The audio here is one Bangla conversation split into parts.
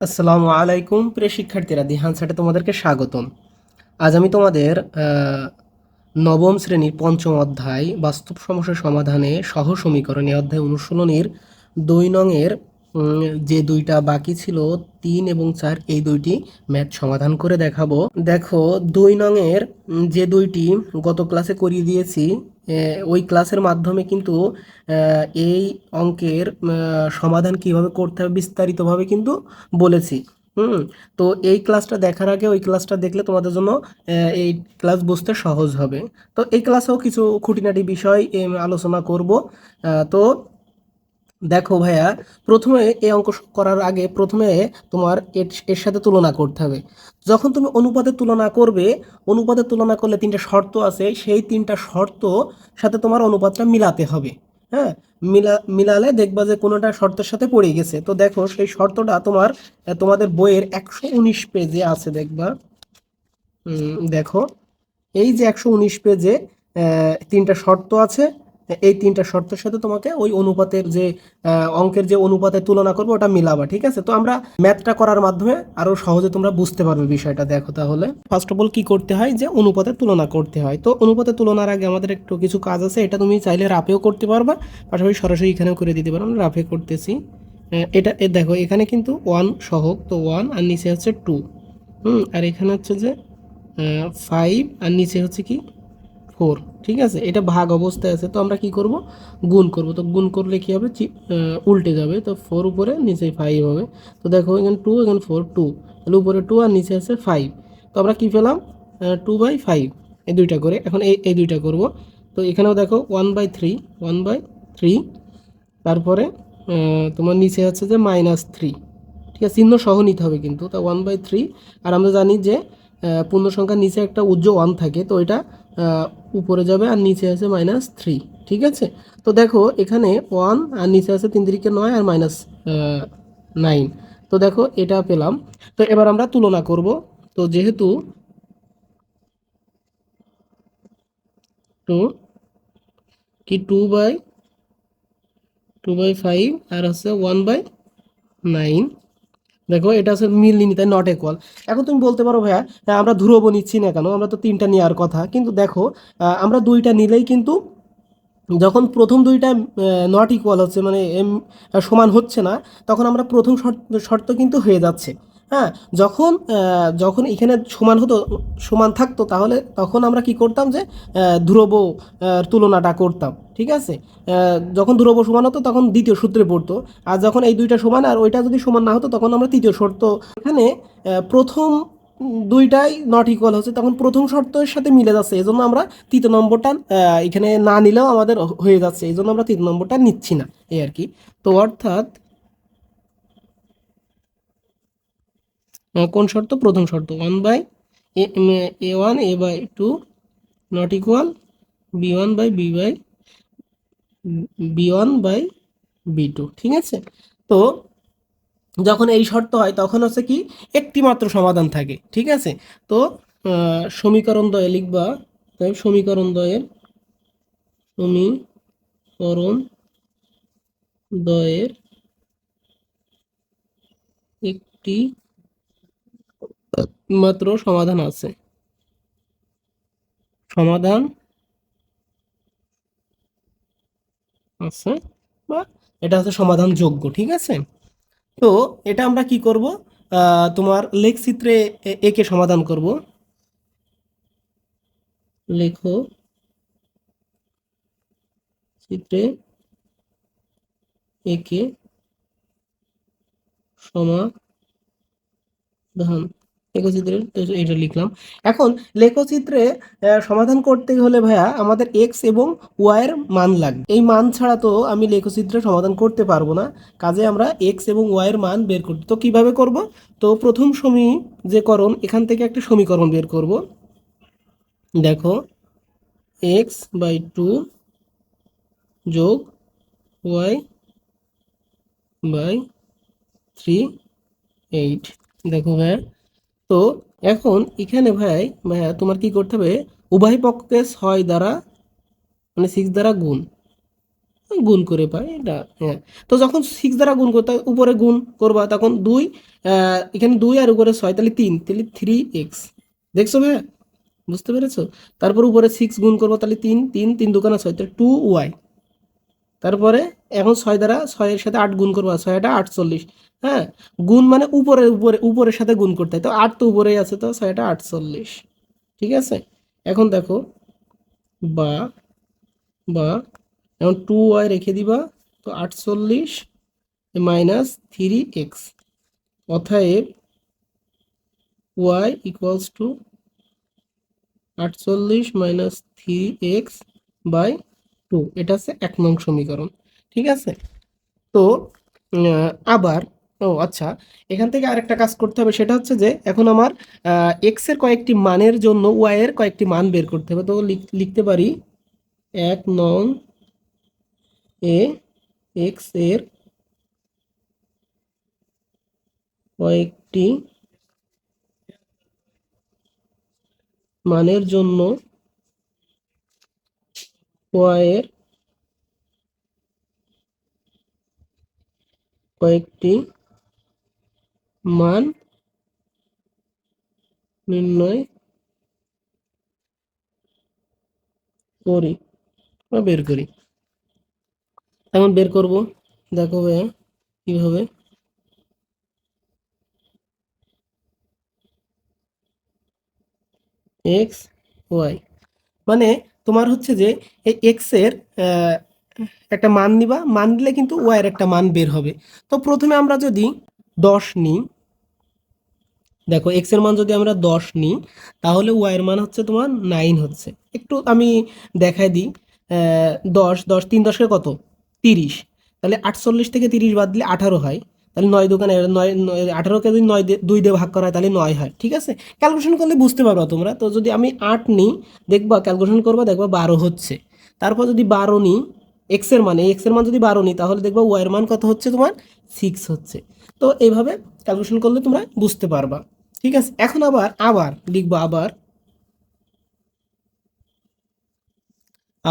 আসসালামু আলাইকুম প্রিয় শিক্ষার্থীরা দিহানসাটে তোমাদেরকে স্বাগতম। আজ আমি তোমাদের নবম শ্রেণির পঞ্চম অধ্যায় বাস্তব সমস্যা সমাধানে সহ সমীকরণ অধ্যায় অনুশীলনীর দুই নংয়ের যে দুইটা বাকি ছিল, তিন এবং চার, এই দুইটি ম্যাথ সমাধান করে দেখাবো। দেখো, দুই নংয়ের যে দুইটি গত ক্লাসে করিয়ে দিয়েছি ওই ক্লাসের মাধ্যমে কিন্তু এই অঙ্কের সমাধান কীভাবে করতে হবে বিস্তারিতভাবে কিন্তু বলেছি। হুম, তো এই ক্লাসটা দেখার আগে, ওই ক্লাসটা দেখলে তোমাদের জন্য এই ক্লাস বুঝতে সহজ হবে। তো এই ক্লাসেও কিছু খুঁটিনাটি বিষয় আলোচনা করব। তো দেখো ভাইয়া, প্রথমে এই অঙ্ক করার আগে প্রথমে তোমার এর সাথে তুলনা করতে হবে। যখন তুমি অনুপাতের তুলনা করবে অনুপাতের তুলনা করলে তিনটা শর্ত আছে, সেই তিনটা শর্ত সাথে তোমার অনুপাতটা মিলাতে হবে। হ্যাঁ? মিলা, মিলালে দেখবা যে কোনোটা শর্তের সাথে পড়ে গেছে। তো দেখো, সেই শর্তটা তোমার তোমাদের বইয়ের একশো উনিশ পেজে আছে দেখবা। দেখো, এই যে একশো উনিশ পেজে তিনটা শর্ত আছে এই তিনটা শর্তের সাথে তোমাকে ওই অনুপাতের যে অঙ্কের যে অনুপাতের তুলনা করবে, ওটা মিলাবা, ঠিক আছে? তো আমরা ম্যাথটা করার মাধ্যমে আরও সহজে তোমরা বুঝতে পারবে বিষয়টা, দেখো তাহলে। ফার্স্ট অফ অল কি করতে হয়? যে অনুপাতের তুলনা করতে হয়। তো অনুপাতের তুলনার আগে আমাদের একটু কিছু কাজ আছে, এটা তুমি চাইলে রাফেও করতে পারবা, পাশাপাশি সরাসরি এখানেও করে দিতে পারো, আমরা রাফে করতেছি। এটা, এ দেখো, এখানে কিন্তু ওয়ান সহক তো ওয়ান আর নিচে হচ্ছে টু হুম, আর এখানে হচ্ছে যে ফাইভ আর নিচে হচ্ছে কি? ফোর ঠিক আছে? এটা ভাগ অবস্থায় আছে, তো আমরা কি করব? গুণ করব। তো গুণ করলে কি হবে? উল্টে যাবে। তো ফোর উপরে, নিচে ফাইভ হবে। তো দেখো এখানে টু এখানে ফোর টু তাহলে উপরে টু আর নিচে আছে ফাইভ তো আমরা কি পেলাম? টু বাই ফাইভ এই দুইটা করে। এখন এই এই দুইটা করব। তো এখানেও দেখো one by three one by three তারপরে তোমার নিচে হচ্ছে যে মাইনাস থ্রি ঠিক আছে? চিহ্ন সহ নিতে হবে কিন্তু। তা ওয়ান বাই থ্রি আর আমরা জানি যে পূর্ণ সংখ্যার নিচে একটা উজ্জ্বল ওয়ান থাকে। তো এটা উপরে যাবে আর নিচে আছে মাইনাস থ্রি ঠিক আছে? তো দেখো এখানে ওয়ান আর নিচে আছে তিন তিরিকে নয় আর মাইনাস নাইন তো দেখো এটা পেলাম। তো এবার আমরা তুলনা করব। তো যেহেতু টু কি two by two by five আর হচ্ছে ওয়ান বাই নাইন দেখো এটা হচ্ছে মিলনি তাই নট ইকুয়াল এখন তুমি বলতে পারো ভাইয়া হ্যাঁ, আমরা ধ্রুব নিচ্ছি না কেন? আমরা তো তিনটা নেওয়ার কথা। কিন্তু দেখো আমরা দুইটা নিলেই কিন্তু যখন প্রথম দুইটা নট ইকুয়াল হচ্ছে মানে সমান হচ্ছে না তখন আমরা প্রথম শর্ত কিন্তু হয়ে যাচ্ছে। হ্যাঁ যখন যখন এখানে সমান হতো, সমান থাকতো, তাহলে তখন আমরা কি করতাম যে ধ্রুব তুলনাটা করতাম, ঠিক আছে? যখন ধ্রুব সমান হতো, তখন দ্বিতীয় সূত্রে পড়তো, আর যখন এই দুইটা সমান, আর ওইটা যদি সমান না হতো, তখন আমরা তৃতীয় শর্ত এখানে প্রথম দুইটাই নট ইকুয়াল হচ্ছে, তখন প্রথম শর্তের সাথে মিলে যাচ্ছে এই জন্য আমরা তৃতীয় নম্বরটা এখানে না নিলেও আমাদের হয়ে যাচ্ছে এই জন্য আমরা তৃতীয় নম্বরটা নিচ্ছি না, এই আর কি। তো অর্থাৎ কোন শর্ত? প্রথম শর্ত one by A one A by two not equal B one by B by B one by B two ঠিক আছে? তো যখন এই শর্ত হয়, তখন হচ্ছে কি, একটি মাত্র সমাধান থাকে, ঠিক আছে? তো সমীকরণ দ্বয়ে লিখবা সমীকরণ দ্বয়ের সমীকরণ দ্বয়ের একটি মাত্র সমাধান আছে। সমাধান আছে বা এটা হচ্ছে সমাধান যোগ্য ঠিক আছে? তো এটা আমরা কি করব? তোমার লেখচিত্রে একে সমাধান করব। লেখো চিত্রে একে সমাধান লেখচিত্রে তো এটা লিখলাম। এখন লেখচিত্রে সমাধান করতে হলে ভাইয়া আমাদের এক্স এবং ওয়াইয়ের মান লাগবে। এই মান ছাড়া তো আমি লেখচিত্রে সমাধান করতে পারব না। কাজে আমরা এক্স এবং ওয়াই এর মান বের করতে তো কীভাবে করব? তো প্রথম সমী যে করণ, এখান থেকে একটা সমীকরণ বের করব। দেখো এক্স বাই টু যোগ ওয়াই বাই থ্রি এইট দেখো ভাইয়া তো এখন এখানে ভাই, ভাইয়া তোমার কি করতে হবে? উভয় পক্ষকে ছয় দ্বারা মানে সিক্স দ্বারা গুণ। গুণ করে পাই এটা হ্যাঁ। তো যখন সিক্স দ্বারা গুণ করতে উপরে গুণ করবা, তখন দুই এখানে দুই আর উপরে ছয়, তাহলে তিন, তাহলে থ্রি এক্স দেখছ ভাইয়া? বুঝতে পেরেছ? তারপর উপরে সিক্স গুণ করব, তাহলে তিন তিন তিন দোকানে ছয়, তাহলে টু ওয়াই তারপরে এখন ছয় দ্বারা ছয়ের সাথে আট গুণ করব ছয়টা আটচল্লিশ। হ্যাঁ গুণ মানে উপরে উপরে, উপরের সাথে গুণ করতে হয়। তো আট তো উপরেই আছে, তো ছয়টা আটচল্লিশ। ঠিক আছে? এখন দেখো, বা বা, এখন টু ওয়াই রেখে দিবা, তো আটচল্লিশ মাইনাস থ্রি এক্স অতএব ওয়াই ইকুয়ালস টু আটচল্লিশ minus three X by two, এটা হচ্ছে এক নং সমীকরণ, ঠিক আছে? তো আবার, ও আচ্ছা এখান থেকে আরেকটা কাজ করতে হবে, সেটা হচ্ছে যে এখন আমার এক্সের কয়েকটি মানের জন্য ওয়াই এর কয়েকটি মান বের করতে হবে, তো লিখ- লিখতে পারি, এক নং এ এক্সের কয়েকটি মানের জন্য ওয়াই এর কয়েকটি মান নির্ণয় করি বা বের করি। এখন বের করব। দেখো ভাইয়া, কীভাবে? X, Y. মানে তোমার হচ্ছে যে এই এক্সের একটা মান নিবা, মান দিলে কিন্তু ওয়াই এর একটা মান বের হবে। তো প্রথমে আমরা যদি দশ নিই, দেখো এক্সের মান যদি আমরা দশ নিই, তাহলে ওয়াই এর মান হচ্ছে তোমার নাইন হচ্ছে। একটু আমি দেখাই দিই দশ দশ, তিন দশকে কত? তিরিশ। তাহলে আটচল্লিশ থেকে তিরিশ বাদ দিলে আঠারো হয়। তাহলে নয় দোকানে নয় আঠারোকে যদি নয় দুই দিয়ে ভাগ করা হয় তাহলে নয় হয়, ঠিক আছে? ক্যালকুলেশন করলে বুঝতে পারবা তোমরা। তো যদি আমি আট নিই, দেখবা ক্যালকুলেশন করবা, দেখবা বারো হচ্ছে। তারপর যদি বারো নিই এক্সের মানে এক্সের মান যদি বারো নিই, তাহলে দেখবা ওয়াই এর মান কত হচ্ছে তোমার? সিক্স হচ্ছে। তো এইভাবে ক্যালকুলেশন করলে তোমরা বুঝতে পারবা, ঠিক আছে? এখন আবার আবার লিখব আবার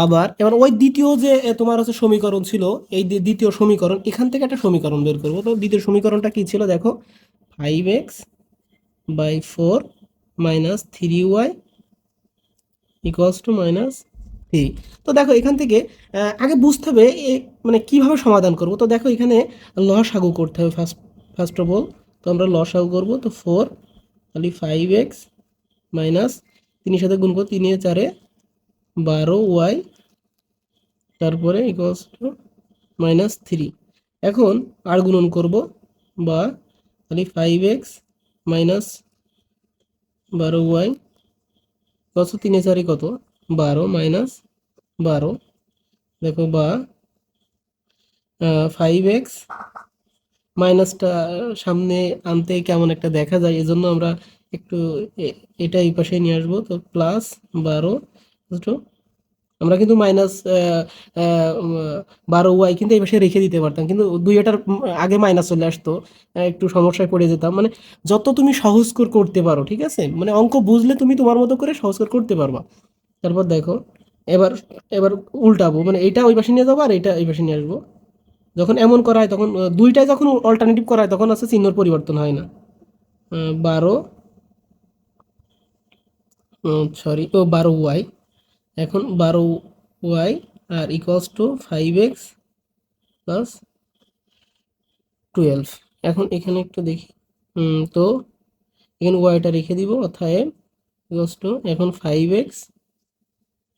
আবার এবার ওই দ্বিতীয় যে তোমার হচ্ছে সমীকরণ ছিল, এই দ্বিতীয় সমীকরণ, এখান থেকে একটা সমীকরণ বের করব। তো দ্বিতীয় সমীকরণটা কি ছিল দেখো? Five X by four minus three Y equals to minus three তো দেখো এখান থেকে আগে বুঝতে হবে মানে কীভাবে সমাধান করব। তো দেখো এখানে লসাগু করতে হবে ফার্স্ট ফার্স্ট অফ অল তো আমরা লসাগু করব, তো ফোর তাহলে ফাইভ এক্স মাইনাস তিনের সাথে গুণ করব, তিনে চারে বারো ওয়াই, তারপরে ইকুয়ালস টু মাইনাস থ্রি এখন আর গুণন করব বা তাহলে ফাইভ এক্স মাইনাস বারো ওয়াই কত তিনে চারি কত? বারো মাইনাস বারো। দেখো বা ফাইভ এক্স মাইনাসটা সামনে আনতে কেমন একটা দেখা যায়, এজন্য আমরা একটু এটা এই পাশে নিয়ে আসব। তো প্লাস বারো বুঝছ? আমরা কিন্তু মাইনাস বারো ওয়াই কিন্তু এই পাশে রেখে দিতে পারতাম। কিন্তু দুইটার উম, আগে মাইনাস চলে আসতো। একটু সমস্যায় পড়ে যেতাম। মানে যত তুমি সহজ করে করতে পারো ঠিক আছে? মানে অঙ্ক বুঝলে তুমি তোমার মতো করে সহজ করে করতে পারবা। তারপর দেখো এবার এবার উল্টাবো। মানে এইটা ওই পাশে নিয়ে যাব আর এইটা এই পাশে নিয়ে আসব। যখন এমন করা হয় তখন দুইটাই যখন অল্টারনেটিভ করা হয় তখন আছে চিহ্নর পরিবর্তন হয় না। বারো সরি ও বারো ওয়াই এখন বারো Y R equals to five X plus twelve এখন এখানে একটু দেখি। তো এখানে ওয়াইটা রেখে দিব অর্থাৎ ইকুয়ালস টু এখন ফাইভ এক্স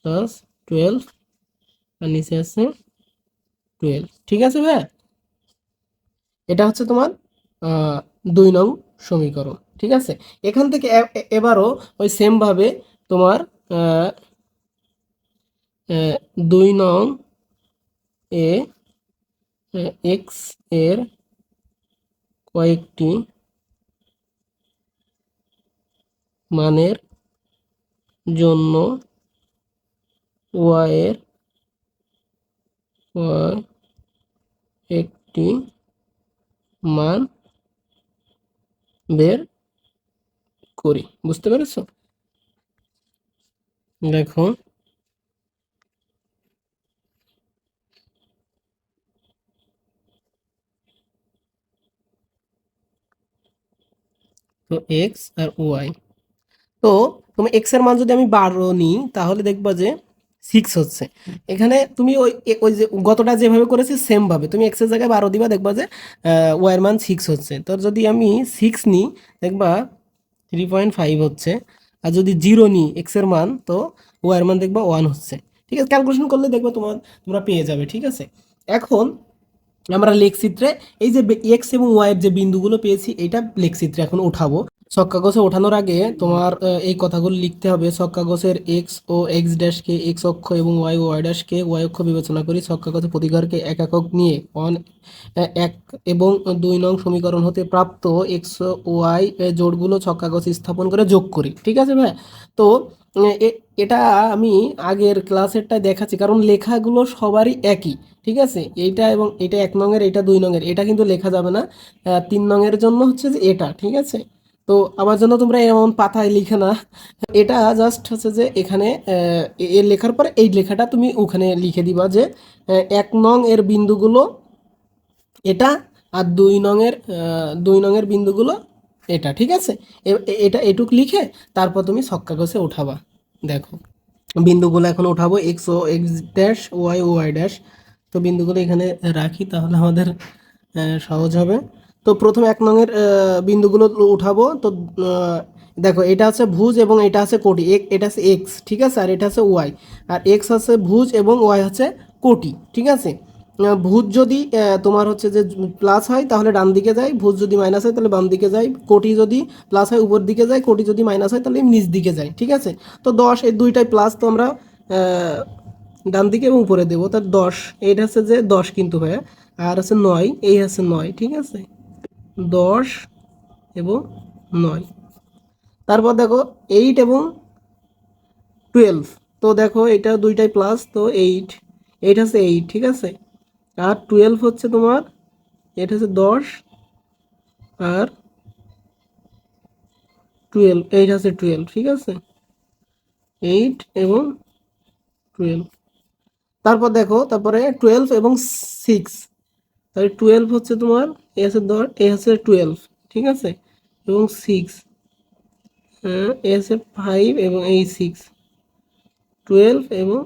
প্লাস টুয়েলভ আর নিচে আছে টুয়েলভ ঠিক আছে ভাই? এটা হচ্ছে তোমার দুই নং সমীকরণ। ঠিক আছে? এখান থেকে এবারও ওই সেম ভাবে তোমার দুই নং এ এক্সের কয়েকটি মানের জন্য ওয়াই এর একটি মান বের করি। বুঝতে পেরেছ? দেখো তো এক্স আর ওয়াই তো তুমি এক্সের মান যদি আমি বারো নিই, তাহলে দেখবা যে সিক্স হচ্ছে। এখানে তুমি ওই ওই যে গতটা যেভাবে করেছি সেম ভাবে। তুমি এক্সের জায়গায় বারো দিবা, দেখবা যে ওয়াই এর মান সিক্স হচ্ছে। তো যদি আমি সিক্স নিই, দেখবা থ্রি পয়েন্ট ফাইভ হচ্ছে। আর যদি জিরো নিই এক্সের মান, তো ওয়াই এর মান দেখবা ওয়ান হচ্ছে। ঠিক আছে? ক্যালকুলেশন করলে দেখবা তোমার, তোমরা পেয়ে যাবে, ঠিক আছে? এখন আমরা লেখচিত্রে এই যে এক্স এবং ওয়াই এর যে বিন্দুগুলো পেয়েছি, এটা লেখচিত্রে এখন উঠাবো। ছক কাগজে ওঠানোর আগে তোমার এই কথাগুলো লিখতে হবে। ছক কাগজের এক্স ও এক্স ড্যাশকে এক্স অক্ষ এবং ওয়াই ওয়াই ড্যাশকে ওয়াই অক্ষ বিবেচনা করি। ছক কাগজে প্রতিঘরকে এক একক নিয়ে অন এক এবং দুই নং সমীকরণ হতে প্রাপ্ত এক্স ওয়াই জোড়গুলো ছক কাগজে স্থাপন করে যোগ করি। ঠিক আছে ভাই? তো এটা আমি আগের ক্লাসেরটায় দেখাচ্ছি, কারণ লেখাগুলো সবারই একই, ঠিক আছে? এইটা এবং এটা এক নঙের এটা দুই নঙের এটা কিন্তু লেখা যাবে না। তিন নঙের জন্য হচ্ছে যে এটা, ঠিক আছে? তো আমার জন্য তোমরা এমন পাতায় লিখে না এটা জাস্ট হচ্ছে যে এখানে এ- এর লেখার পরে এই লেখাটা তুমি ওখানে লিখে দিবা যে এক নং এর বিন্দুগুলো এটা আর দুই নঙের দুই নঙের বিন্দুগুলো এটা, ঠিক আছে? এটা এটুক লিখে তারপর তুমি ছক্কা কষে উঠাবা। দেখো, বিন্দুগুলো এখন উঠাবো এক্স ও এক্স ড্যাশ ওয়াই ও ওয়াই ড্যাশ তো বিন্দুগুলো এখানে রাখি, তাহলে আমাদের সহজ হবে। তো প্রথম এক নঙের বিন্দুগুলো উঠাবো। তো দেখো, এটা আছে ভুজ এবং এটা আছে কোটি। এক, এটা আছে এক্স ঠিক আছে? আর এটা আছে ওয়াই আর এক্স আছে ভুজ এবং ওয়াই হচ্ছে কোটি, ঠিক আছে? ভুজ যদি তোমার হচ্ছে যে প্লাস হয়, তাহলে ডান দিকে যায় ভুজ যদি মাইনাস হয়, তাহলে বাম দিকে যায়, কোটি যদি প্লাস হয়, উপর দিকে যায়, কোটি যদি মাইনাস হয়, তাহলে নিচ দিকে যায়, ঠিক আছে? তো দশ, এই দুইটাই প্লাস তো আমরা ডান দিকে এবং উপরে দেবো তার দশ, এইটা হচ্ছে যে দশ কিন্তু ভাইয়া আর আছে নয়, এই আছে নয়, ঠিক আছে? দশ এবং নয়। তারপর দেখো এইট এবং টুয়েলভ তো দেখো, এটা দুইটাই প্লাস তো এইট এইট হচ্ছে এইট ঠিক আছে? আর টুয়েলভ হচ্ছে তোমার, এটা হচ্ছে দশ, আর টুয়েলভ এইট হচ্ছে টুয়েলভ ঠিক আছে? এইট এবং টুয়েলভ তারপর দেখো, তারপরে টুয়েলভ এবং সিক্স তাহলে টুয়েলভ হচ্ছে তোমার, এ আছে দশ, এ হচ্ছে টুয়েলভ ঠিক আছে? এবং সিক্স হ্যাঁ এ আছে ফাইভ এবং এই সিক্স টুয়েলভ এবং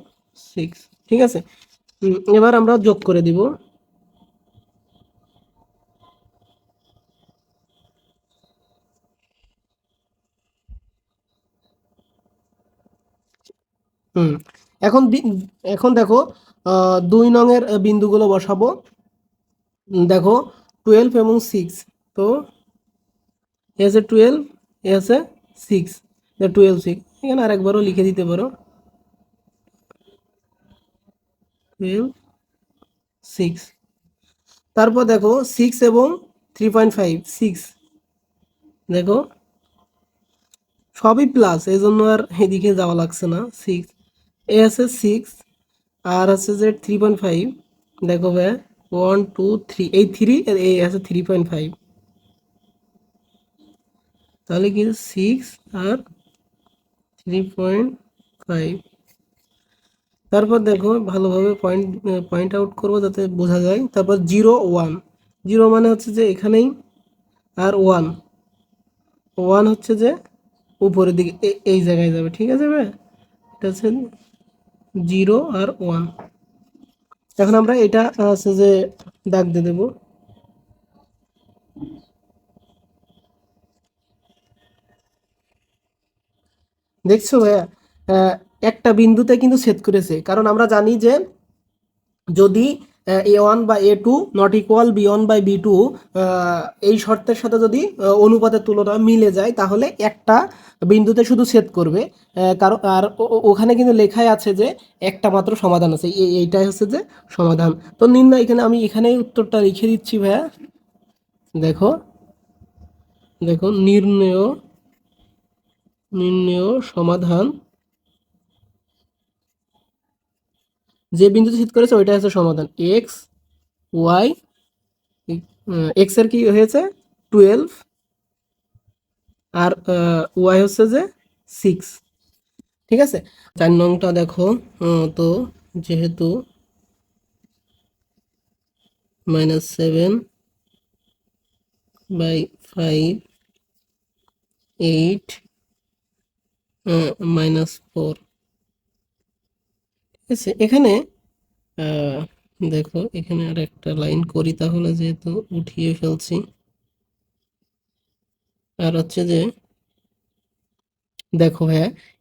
সিক্স ঠিক আছে? এবার আমরা যোগ করে দিব। হুম, এখন এখন দেখো দুই নঙের বিন্দুগুলো বসাবো। দেখো টুয়েলভ এবং সিক্স তো এ আছে টুয়েলভ এ আছে সিক্স টুয়েলভ সিক্স এখানে আরেকবারও লিখে দিতে পারো। টুয়েলভ সিক্স তারপর দেখো সিক্স এবং থ্রি পয়েন্ট ফাইভ সিক্স দেখো, সবই প্লাস এই জন্য আর এদিকে যাওয়া লাগছে না সিক্স এ আছে সিক্স আর আছে যে থ্রি পয়েন্ট ফাইভ দেখো ভাই ওয়ান টু থ্রি এই থ্রি এ আছে থ্রি পয়েন্ট ফাইভ তাহলে কি সিক্স আর থ্রি পয়েন্ট ফাইভ তারপর দেখো ভালোভাবে পয়েন্ট পয়েন্ট আউট করব যাতে বোঝা যায়। তারপর জিরো ওয়ান জিরো মানে হচ্ছে যে এখানেই আর ওয়ান ওয়ান হচ্ছে যে উপরের দিকে এই জায়গায় যাবে, ঠিক আছে ভাই? এটা হচ্ছে জিরো আর ওয়ান এখন আমরা এটা হচ্ছে যে দাগ দিয়ে দেবো। দেখছ ভাইয়া? একটা বিন্দুতে কিন্তু ছেদ করেছে। কারণ আমরা জানি যে যদি এ ওয়ান বা A two not equal B one by B two এই শর্তের সাথে যদি অনুপাতের তুলনা মিলে যায়, তাহলে একটা বিন্দুতে শুধু ছেদ করবে। কারণ, আর ওখানে কিন্তু লেখাই আছে যে একটা মাত্র সমাধান আছে। এই এইটাই হচ্ছে যে সমাধান। তো নির্ণয় এখানে আমি এখানেই উত্তরটা লিখে দিচ্ছি ভাইয়া। দেখো দেখো, নির্ণয় নির্ণয় সমাধান যে বিন্দুতে ছেদ করেছে ওইটা হচ্ছে সমাধান। এক্স ওয়াই এক্সের কি হয়েছে? টুয়েলভ আর ওয়াই হচ্ছে যে সিক্স ঠিক আছে? চার নংটা দেখো তো যেহেতু minus seven by five eight minus four আছে এখানে আহ, দেখো এখানে আর একটা লাইন করি তাহলে যেহেতু উঠিয়ে ফেলছি। আর হচ্ছে যে দেখো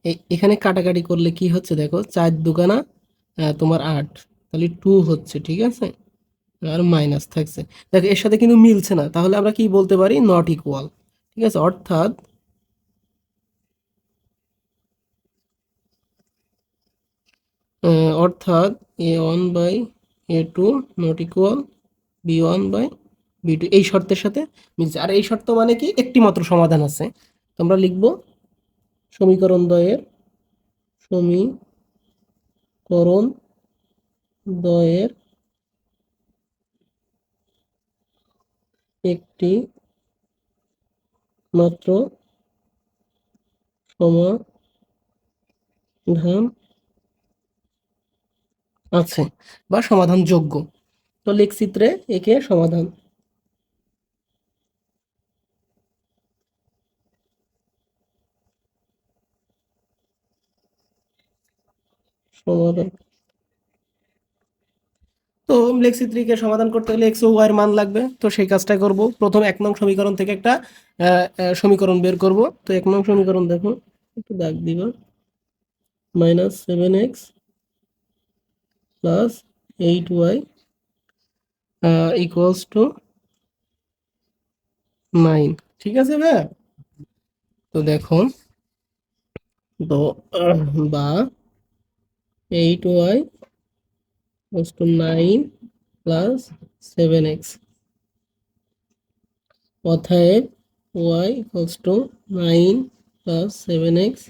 এ- এখানে কাটাকাটি করলে কি হচ্ছে দেখো চার আহ, তোমার আট তাহলে টু হচ্ছে ঠিক আছে? আর মাইনাস থাকছে। দেখো এর সাথে কিন্তু মিলছে না তাহলে আমরা কি বলতে পারি? নট ইকুয়াল ঠিক আছে? অর্থাৎ অর্থাৎ a one by a two not equal b one by b two এই শর্তের সাথে মিলছে। আর এই শর্ত মানে কি? একটি মাত্র সমাধান আছে। তোমরা লিখব, সমীকরণ দ্বয়ের সমীকরণ দ্বয়ের একটি মাত্র সমাধান আছে, বা সমাধান যোগ্য তো লেখচিত্রে একে সমাধান। সমাধান। তো লেখচিত্রীকে সমাধান করতে গেলে এক্স ও ওয়াই এর মান লাগবে। তো সেই কাজটা করব। প্রথম এক নং সমীকরণ থেকে একটা সমীকরণ বের করব। তো এক নং সমীকরণ দেখো একটু দাগ দিবা। Minus seven x plus eight y equals to nine ঠিক আছে ভাইয়া তো দেখো তো, বা eight y equals to nine plus seven x অতএব y equals to nine plus seven x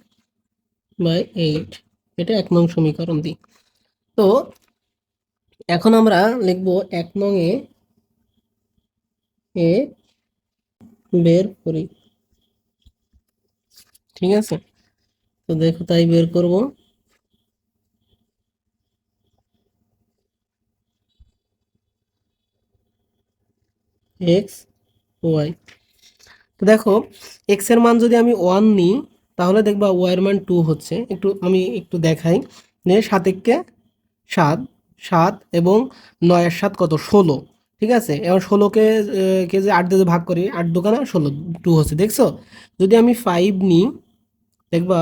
by eight এটা এক নং সমীকরণ দিই তো এখন আমরা লিখব এক নং এ বের করি। ঠিক আছে? তো দেখো, তাই বের করব। X, y. তো দেখো, এক্সের মান যদি আমি ওয়ান নিই, তাহলে দেখবা ওয়াই এর মান টু হচ্ছে। একটু, আমি একটু দেখাই। যে সাত একে সাত। সাত এবং নয়ের সাত কত? ষোলো। ঠিক আছে? এবার ষোলোকে কে যে আট দিয়ে ভাগ করি, আট দোকানে ষোলো, টু হচ্ছে, দেখছ? যদি আমি ফাইভ নিই, দেখবা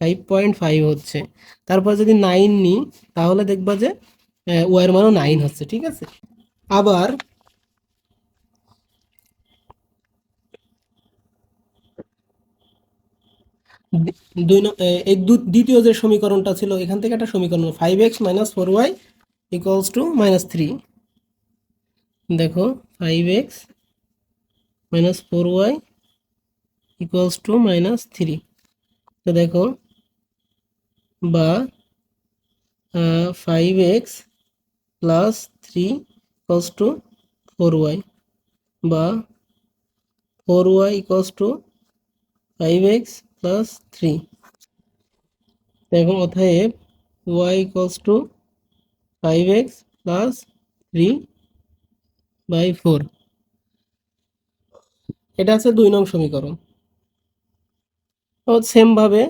ফাইভ পয়েন্ট ফাইভ হচ্ছে। তারপর যদি নাইন নিই, তাহলে দেখবা যে ওয়ার মানও নাইন হচ্ছে, ঠিক আছে? আবার দুই এই দ্বিতীয় যে সমীকরণটা ছিল, এখান থেকে একটা সমীকরণ five x minus four y equals to minus three দেখো five x minus four y equals to minus three তো দেখো, বা five x plus three equals to four y বা four y equals to five x plus three দেখো, অতএব y equals to five x plus three by four এটা আছে দুই নং সমীকরণ। ও সেমভাবে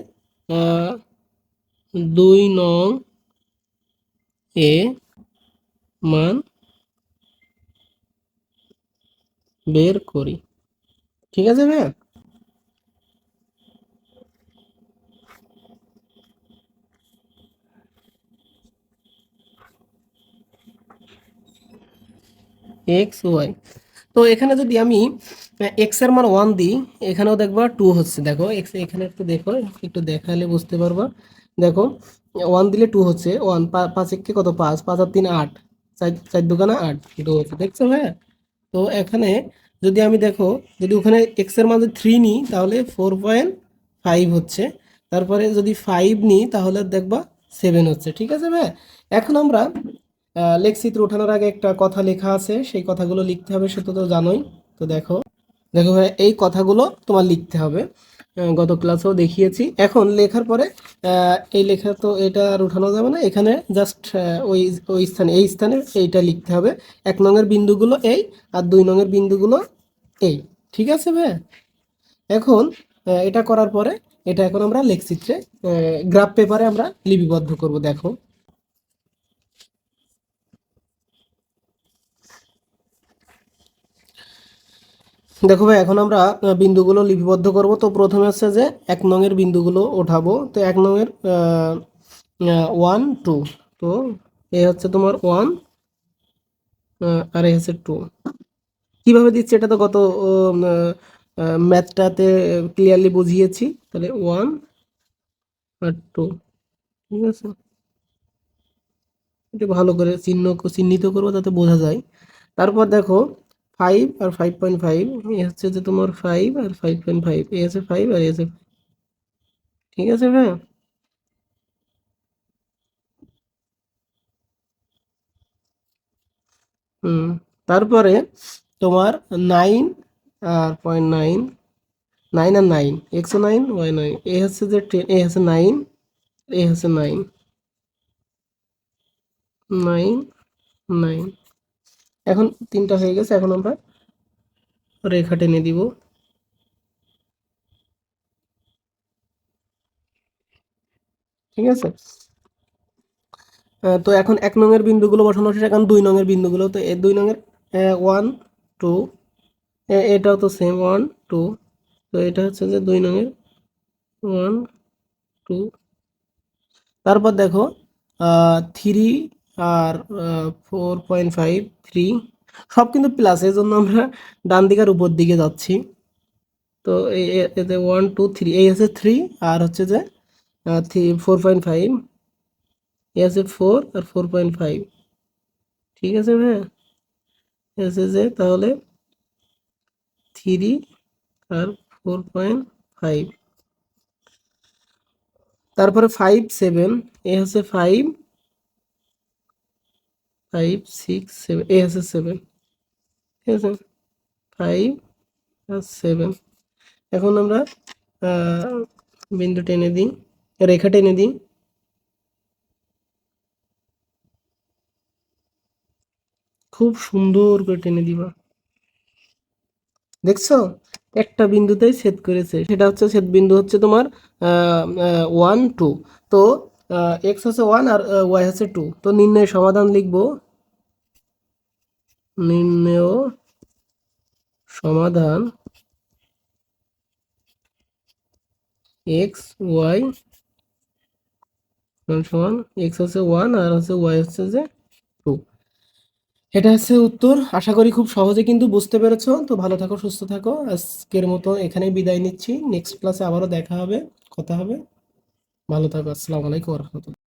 দুই নং এ মান বের করি। ঠিক আছে ভাইয়া? এক্স ওয়াই তো এখানে যদি আমি এক্সের মান ওয়ান দিই, এখানেও দেখবা টু হচ্ছে। দেখো এক্স এখানে একটু দেখো, একটু দেখালে বুঝতে পারবা। দেখো ওয়ান দিলে টু হচ্ছে। ওয়ান পাঁচ একে কত? পাঁচ। পাঁচ আর তিন আট। চার চার দোকানে আট। টু হচ্ছে। দেখছ হ্যাঁ? তো এখানে যদি আমি দেখো, যদি ওখানে এক্সের মান যদি থ্রি নিই, তাহলে ফোর পয়েন্ট ফাইভ হচ্ছে। তারপরে যদি ফাইভ নিই, তাহলে দেখবা সেভেন হচ্ছে। ঠিক আছে, ভাই? এখন আমরা লেখচিত্র ওঠানোর আগে একটা কথা লেখা আছে, সেই কথাগুলো লিখতে হবে সেটা তো জানোই। তো দেখো দেখো ভাই, এই কথাগুলো তোমার লিখতে হবে। গত ক্লাসেও দেখিয়েছি। এখন লেখার পরে এই লেখা তো এটা আর উঠানো যাবে না। এখানে জাস্ট ওই ওই স্থানে, এই স্থানে এইটা লিখতে হবে। এক নঙের বিন্দুগুলো এই আর দুই নঙের বিন্দুগুলো এই। ঠিক আছে ভাই? এখন এটা করার পরে, এটা এখন আমরা লেখচিত্রে গ্রাফ পেপারে আমরা লিপিবদ্ধ করব, দেখো। দেখো ভাই, এখন আমরা বিন্দুগুলো লিপিবদ্ধ করব। তো প্রথমে হচ্ছে যে এক নংয়ের বিন্দুগুলো ওঠাবো। তো এক নংয়ের ওয়ান টু তো এ হচ্ছে তোমার ওয়ান আর এ হচ্ছে টু কীভাবে দিচ্ছি এটা তো গত ম্যাথটাতে ক্লিয়ারলি বুঝিয়েছি। তাহলে ওয়ান আর টু ঠিক আছে? এটা ভালো করে চিহ্ন, চিহ্নিত করব, তাতে বোঝা যায়। তারপর দেখো ফাইভ আর ফাইভ পয়েন্ট ফাইভ এ হচ্ছে যে তোমার ফাইভ আর ফাইভ পয়েন্ট ফাইভ এ হচ্ছে ফাইভ আর এ হচ্ছে ঠিক আছে ভাই? হুম, তারপরে তোমার নাইন আর পয়েন্ট নাইন নাইন আর nine x nine y nine এ হচ্ছে যে টেন এ হচ্ছে নাইন এ হচ্ছে নাইন নাইন নাইন এখন তিনটা হয়ে গেছে, এখন আমরা রেখা টেনে দিব। ঠিক আছে? তো এখন এক নংয়ের বিন্দুগুলো বসানো শেষ, এখন দুই নংয়ের বিন্দুগুলো। তো এই দুই নংয়ের ওয়ান টু এটাও তো সেম ওয়ান টু তো এটা হচ্ছে যে দুই নংয়ের ওয়ান টু তারপর দেখো থ্রি আর ফোর পয়েন্ট ফাইভ থ্রি সব কিন্তু প্লাস এই জন্য আমরা ডান দিকের উপর দিকে যাচ্ছি তো এতে ওয়ান টু থ্রি এই আছে থ্রি আর হচ্ছে যে থ্রি ফোর পয়েন্ট ফাইভ এ আছে ফোর আর ফোর পয়েন্ট ফাইভ ঠিক আছে ভাইয়া? এ আছে যে, তাহলে থ্রি আর ফোর পয়েন্ট ফাইভ তারপরে ফাইভ সেভেন এ হচ্ছে ফাইভ ফাইভ সিক্স সেভেন এ হচ্ছে সেভেন ঠিক আছে ফাইভ আর সেভেন এখন আমরা বিন্দু টেনে দিই, রেখা টেনে দিই। খুব সুন্দর করে টেনে দিবা। দেখছ? একটা বিন্দুতেই ছেদ করেছে। সেটা হচ্ছে, ছেদ বিন্দু হচ্ছে তোমার ওয়ান টু তো এক্স হচ্ছে ওয়ান আর ওয়াই হচ্ছে টু তো নির্ণয় সমাধান লিখব। নির্ণয় সমাধান এক্স ওয়াই সমান এক্স হচ্ছে ওয়ান আর হচ্ছে ওয়াই হচ্ছে যে টু এটা হচ্ছে উত্তর। আশা করি খুব সহজে কিন্তু বুঝতে পেরেছ। তো ভালো থাকো, সুস্থ থাকো। আজকের মতো এখানেই বিদায় নিচ্ছি। নেক্সট ক্লাসে আবারও দেখা হবে, কথা হবে। ভালো থাকো, আসসালামু আলাইকুম রহমতুল্লাহ।